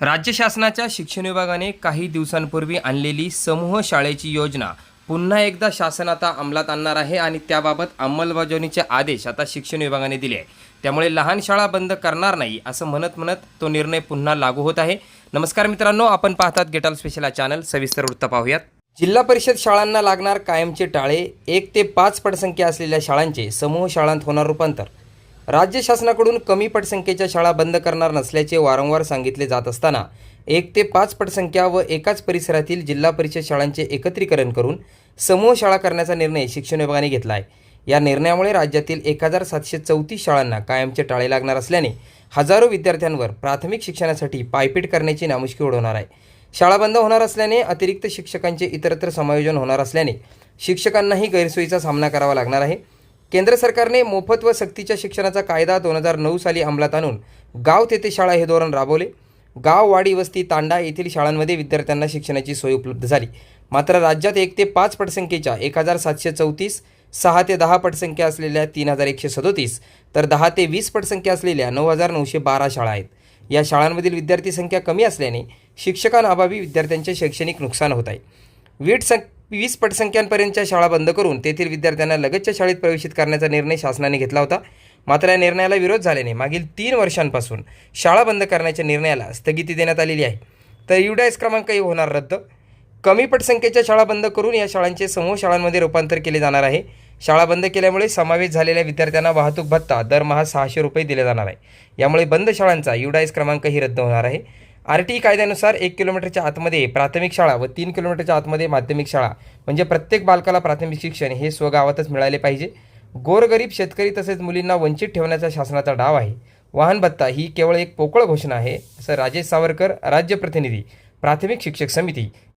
राज्य शासनाच्या शिक्षण विभागाने काही दिवसांपूर्वी आणलेली समूह शाळेची योजना पुन्हा एकदा शासन आता अंमलात आणणार आहे आणि त्याबाबत अंमलबजावणीचे आदेश आता शिक्षण विभागाने दिले आहे त्यामुळे लहान शाळा बंद करणार नाही असं म्हणत म्हणत तो निर्णय पुन्हा लागू होत आहे. नमस्कार मित्रांनो आपण पाहतात गेटाल स्पेशल चॅनल सविस्तर वृत्त पाहूयात. जिल्हा परिषद शाळांना लागणार कायमचे टाळे एक ते पाच पटसंख्या असलेल्या शाळांचे समूह शाळांत होणार रूपांतर. राज्य शासनाकडून कमी पटसंख्येच्या शाळा बंद करणार नसल्याचे वारंवार सांगितले जात असताना एक ते पाच पटसंख्या व एकाच परिसरातील जिल्हा परिषद शाळांचे एकत्रीकरण करून समूह शाळा करण्याचा निर्णय शिक्षण विभागाने घेतला आहे या निर्णयामुळे राज्यातील एक हजार सातशे चौतीस शाळांना कायमचे टाळे लागणार असल्याने हजारो विद्यार्थ्यांवर प्राथमिक शिक्षणासाठी पायपीट करण्याची नामुष्की उडवणार आहे. शाळा बंद होणार असल्याने अतिरिक्त शिक्षकांचे इतरत्र समायोजन होणार असल्याने शिक्षकांनाही गैरसोयीचा सामना करावा लागणार आहे. केंद्र सरकारने मोफत व सक्तीच्या शिक्षणाचा कायदा दोन हजार नऊ साली अंमलात आणून गाव तेथे शाळा हे धोरण राबवले. गाव वाडी वस्ती तांडा येथील शाळांमध्ये विद्यार्थ्यांना शिक्षणाची सोय उपलब्ध झाली. मात्र राज्यात एक ते पाच पटसंख्येच्या एक हजार सातशे चौतीस सहा ते दहा पटसंख्या असलेल्या तीन हजार एकशे सदोतीस तर दहा ते वीस पटसंख्या असलेल्या नऊ हजार नऊशे बारा शाळा आहेत. या शाळांमधील विद्यार्थी संख्या कमी असल्याने शिक्षकांअभावी विद्यार्थ्यांचे शैक्षणिक नुकसान होत आहे. वीट सं वीस पटसंख्यांपर्यंतच्या शाळा बंद करून तेथील विद्यार्थ्यांना लगतच्या शाळेत प्रवेशित करण्याचा निर्णय शासनाने घेतला होता. मात्र या निर्णयाला विरोध झाल्याने मागील तीन वर्षांपासून शाळा बंद करण्याच्या निर्णयाला स्थगिती देण्यात आलेली आहे. तर युडायस क्रमांकही होणार रद्द. कमी पटसंख्येच्या शाळा बंद करून या शाळांचे समूह शाळांमध्ये रूपांतर केले जाणार आहे. शाळा बंद केल्यामुळे समावेश झालेल्या विद्यार्थ्यांना वाहतूक भत्ता दरमहा सहाशे रुपये दिले जाणार आहे. यामुळे बंद शाळांचा युडायस क्रमांकही रद्द होणार आहे. आर टी कायद्यानुसार एक किलोमीटरच्या आतमध्ये प्राथमिक शाळा व तीन किलोमीटरच्या आतमध्ये माध्यमिक शाळा म्हणजे प्रत्येक बालकाला प्राथमिक शिक्षण हे स्वगावातच मिळाले पाहिजे. गोरगरीब शेतकरी तसेच मुलींना वंचित ठेवण्याचा शासनाचा डाव आहे. वाहन भत्ता ही केवळ एक पोकळ घोषणा आहे असं राजेश सावरकर राज्य प्रतिनिधी प्राथमिक शिक्षक समिती